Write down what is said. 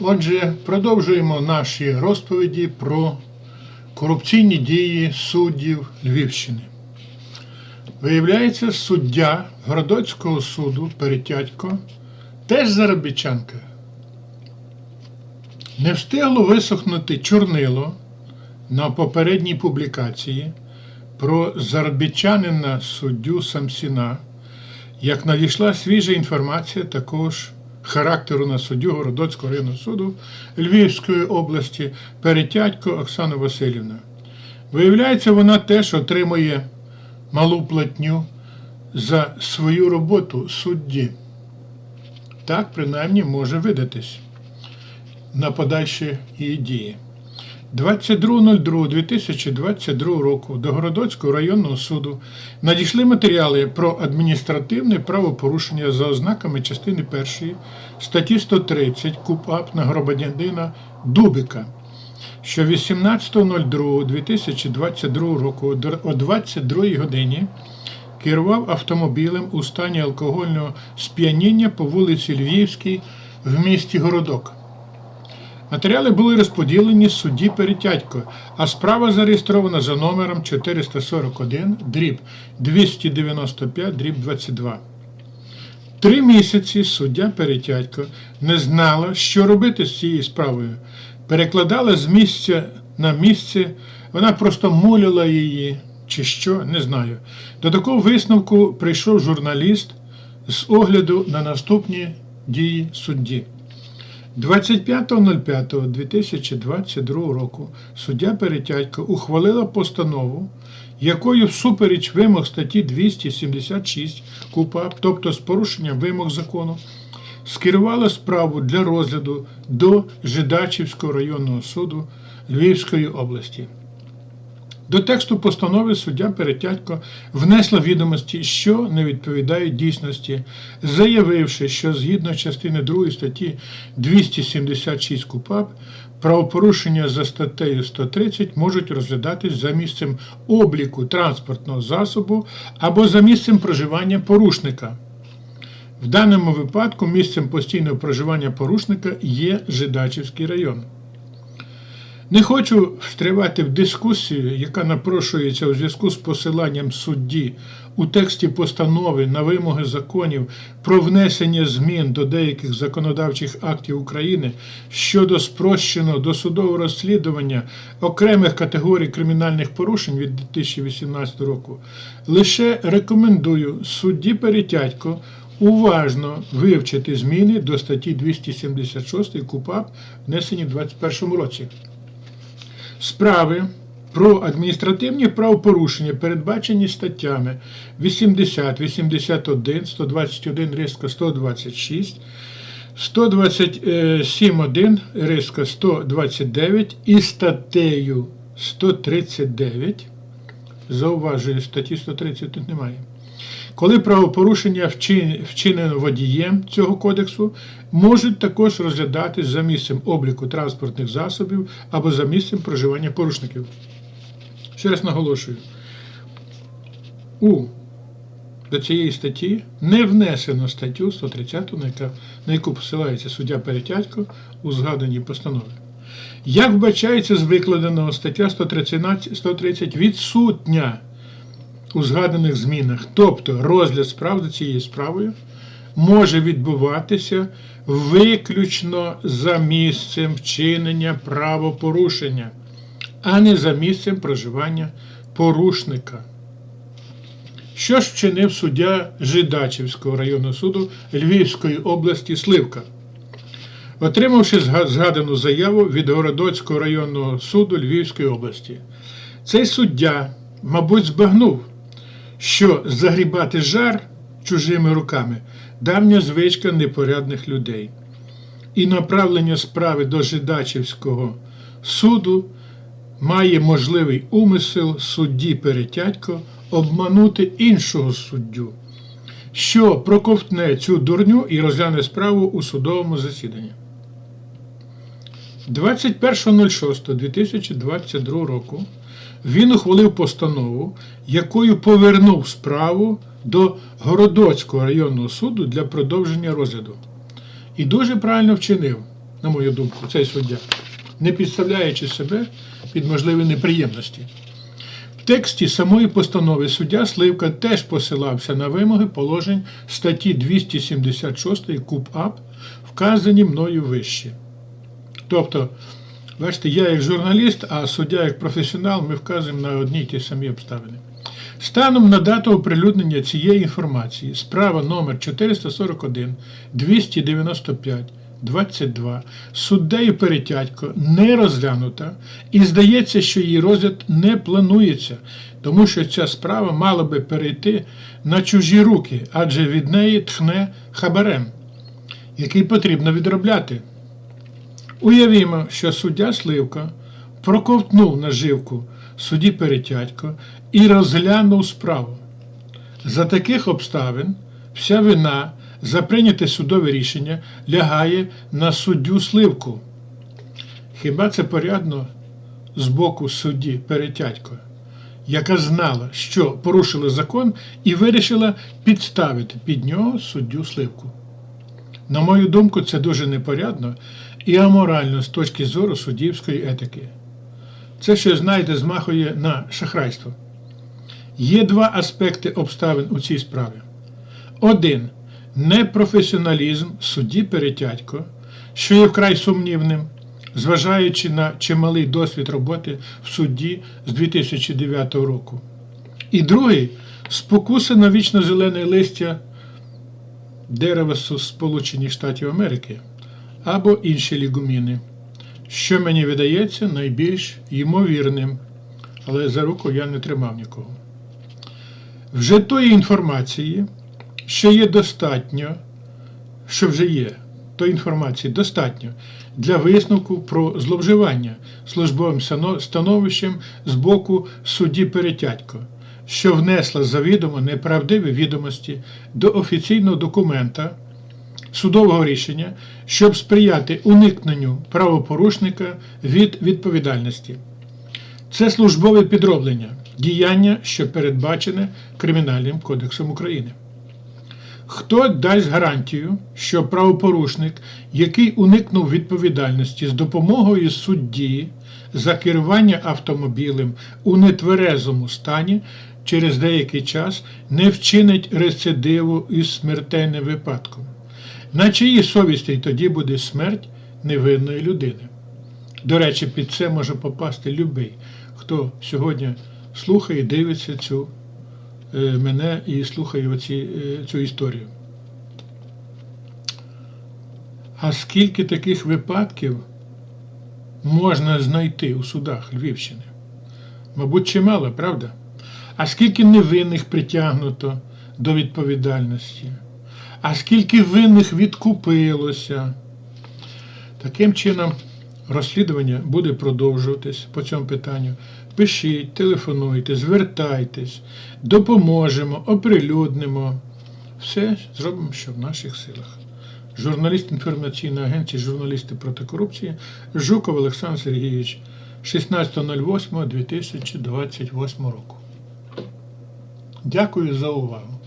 Отже, продовжуємо наші розповіді про корупційні дії суддів Львівщини. Виявляється, суддя Городоцького суду Перетятько, теж заробітчанка, не встигло висохнути чорнило на попередній публікації про заробітчанина суддю Самсіна, як надійшла свіжа інформація такого ж характеру на суддю Городоцького районного суду Львівської області Перетятько Оксану Васильівну. Виявляється, вона теж отримує малу платню за свою роботу судді. Так, принаймні, може видатись на подальші її дії. 22.02.2022 року до Городоцького районного суду надійшли матеріали про адміністративне правопорушення за ознаками частини 1 статті 130 КУПАП на громадянина Дубика, що 18.02.2022 року о 22 годині керував автомобілем у стані алкогольного сп'яніння по вулиці Львівській в місті Городок. Матеріали були розподілені судді Перетятько, а справа зареєстрована за номером 441 дріб 295 дріб 22. Три місяці суддя Перетятько не знала, що робити з цією справою. Перекладала з місця на місце, вона просто муляла її, чи що, не знаю. До такого висновку прийшов журналіст з огляду на наступні дії судді. 25.05.2022 року суддя Перетятько ухвалила постанову, якою всупереч вимог статті 276 КУПАП, тобто з порушенням вимог закону, скерувала справу для розгляду до Жидачівського районного суду Львівської області. До тексту постанови суддя Перетятько внесла відомості, що не відповідають дійсності, заявивши, що згідно частини 2 статті 276 КУПАП правопорушення за статтею 130 можуть розглядатись за місцем обліку транспортного засобу або за місцем проживання порушника. В даному випадку місцем постійного проживання порушника є Жидачівський район. Не хочу встрівати в дискусію, яка напрошується у зв'язку з посиланням судді у тексті постанови на вимоги законів про внесення змін до деяких законодавчих актів України щодо спрощеного досудового розслідування окремих категорій кримінальних порушень від 2018 року. Лише рекомендую судді Перетятько уважно вивчити зміни до статті 276 КУПАП, внесені в 2021 році. Справи про адміністративні правопорушення, передбачені статтями 80, 81, 121 риска 126, 127.1 риска 129 і статтею 139. Зауважую, статті 130 тут немає. Коли правопорушення вчинено водієм цього кодексу, можуть також розглядатись за місцем обліку транспортних засобів або за місцем проживання порушників. Ще раз наголошую, у до цієї статті не внесено статтю 130, на яка- на яку посилається суддя Перетятько у згаданій постанові. Як вбачається з викладеного стаття 130, 130 відсутня у згаданих змінах, тобто розгляд справ за цією справою може відбуватися виключно за місцем вчинення правопорушення, а не за місцем проживання порушника. Що ж вчинив суддя Жидачівського районного суду Львівської області Сливка? Отримавши згадану заяву від Городоцького районного суду Львівської області, цей суддя, мабуть, збагнув, що загрібати жар чужими руками давня звичка непорядних людей. І направлення справи до Жидачівського суду має можливий умисел судді Перетятько обманути іншого суддю, що проковтне цю дурню і розгляне справу у судовому засіданні. 21.06.2022 року він ухвалив постанову, якою повернув справу до Городоцького районного суду для продовження розгляду. І дуже правильно вчинив. на мою думку, цей суддя, не підставляючи себе під можливі неприємності. В тексті самої постанови суддя Сливка теж посилався на вимоги положень статті 276 КУП-АП, вказані мною вище. Тобто, бачите, я як журналіст, а суддя як професіонал, ми вказуємо на одні й ті самі обставини. Станом на дату оприлюднення цієї інформації справа номер 441 295 22 суддею Перетятько не розглянута і здається, що її розгляд не планується, тому що ця справа мала би перейти на чужі руки, адже від неї тхне хабарем, який потрібно відробляти. Уявімо, що суддя Сливка проковтнув наживку судді Перетятько і розглянув справу. За таких обставин вся вина за прийняте судове рішення лягає на суддю Сливку. Хіба це порядно з боку судді Перетятько, яка знала, що порушила закон і вирішила підставити під нього суддю Сливку? На мою думку, це дуже непорядно і аморально з точки зору суддівської етики. Це що, знаєте, змахує на шахрайство. Є два аспекти обставин у цій справі. Один непрофесіоналізм судді Перетятько, що є вкрай сумнівним, зважаючи на чималий досвід роботи в судді з 2009 року. І другий спокуса на вічно зелене листя дерева Сполучених Штатів Америки або інші лігуміни, що мені видається найбільш ймовірним, але за руку я не тримав нікого. Вже тої інформації, що є достатньо, що вже є, тої інформації достатньо для висновку про зловживання службовим становищем з боку судді Перетятько, що внесла завідомо неправдиві відомості до офіційного документа судового рішення, щоб сприяти уникненню правопорушника від відповідальності. Це службове підроблення, діяння, що передбачене Кримінальним кодексом України. Хто дасть гарантію, що правопорушник, який уникнув відповідальності з допомогою судді за керування автомобілем у нетверезому стані через деякий час не вчинить рецидиву із смертельним випадком? На чиїй совісті тоді буде смерть невинної людини? До речі, під це може попасти любий, хто сьогодні слухає, дивиться цю е, мене і слухає оці, е, цю історію. А скільки таких випадків можна знайти у судах Львівщини? Мабуть, чимало, правда? А скільки невинних притягнуто до відповідальності? А скільки винних відкупилося? Таким чином, розслідування буде продовжуватись по цьому питанню. Пишіть, телефонуйте, звертайтесь, допоможемо, оприлюднимо. Все зробимо, що в наших силах. Журналіст інформаційної агенції Журналісти проти корупції Жуков Олександр Сергійович 16.08.2028 року. Дякую за увагу.